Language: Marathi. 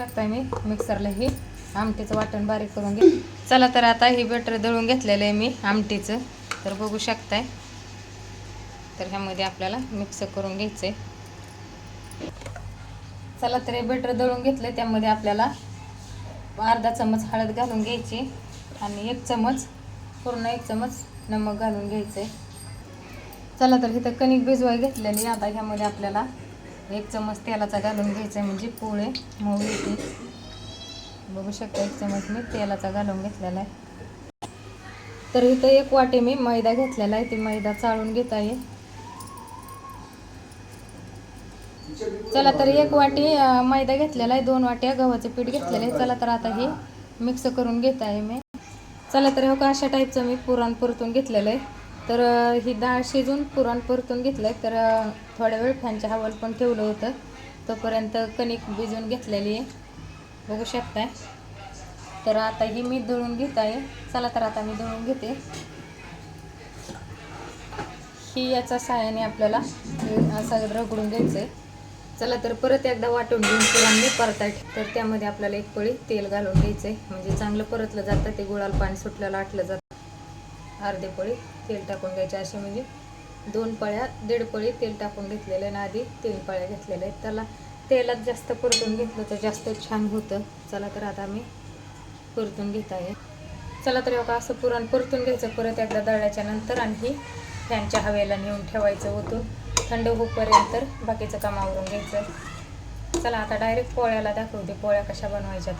टाकताय मी मिक्सरला हे आमटीचं वाटण बारीक करून घे. चला तर आता हे बेटर दळून घेतलेलं आहे मी आमटीचं. तर बघू शकताय. तर ह्यामध्ये आपल्याला मिक्स करून घ्यायचं आहे चला तर हे बेटर दळून घेतलं त्यामध्ये आपल्याला अर्धा चमच हळद घालून घ्यायची आणि एक चमच पूर्ण एक चमच नमक घालून घ्यायचं आहे चला तर इथं कणिक भिजवाय घेतलेली आता ह्यामध्ये आपल्याला एक चमच तेलाचा घालून घ्यायचा आहे म्हणजे पोळे मऊ येते बघू शकता एक चमच मी तेलाचा घालून घेतलेला आहे. तर इथं एक वाटी मी मैदा घेतलेला आहे ती मैदा चाळून घेत आहे. चला तर एक वाटी मैदा घेतलेला आहे दोन वाट्या गव्हाचं पीठ घेतलेलं आहे. चला तर आता हे मिक्स करून घेत आहे मी. चला तर हो का अशा टाईपचं मी पुरण परतून घेतलेलं आहे. तर ही डाळ शिजून पुरण परतून घेतलं आहे तर थोड्या वेळ फॅनच्या हवाल पण ठेवलं होतं. तोपर्यंत कणिक भिजून घेतलेली आहे. बघू शकताय. तर आता ही मी दळून घेत आहे. चला तर आता मी दळून घेते. ही याच्या सहाय्याने आपल्याला असं रगडून घ्यायचं आहे चला तर परत एकदा वाटून घेऊन पुरण मी परताय. तर त्यामध्ये आपल्याला एक पळी तेल घालून घ्यायचं आहे म्हणजे चांगलं परतलं जातं ते गुळाला पाणी सुटलेलं आटलं जातं. अर्धे पळी तेल टाकून घ्यायचे असे म्हणजे दोन पळ्या दीड पळी तेल टाकून घेतलेले आणि आधी तीन पळ्या घेतलेल्या आहेत. त्याला तेलात जास्त परतून घेतलं तर जास्त छान होतं. चला तर आता मी परतून घेत आहे. चला तर का असं पुरण परतून घ्यायचं परत एकदा दळल्याच्या नंतर आणि फॅनच्या हवेला नेऊन ठेवायचं होतं थंड होईपर्यंत बाकीचं कामावरून घ्यायचं. चला आता डायरेक्ट पोळ्याला दाखवते पोळ्या कशा बनवायच्या.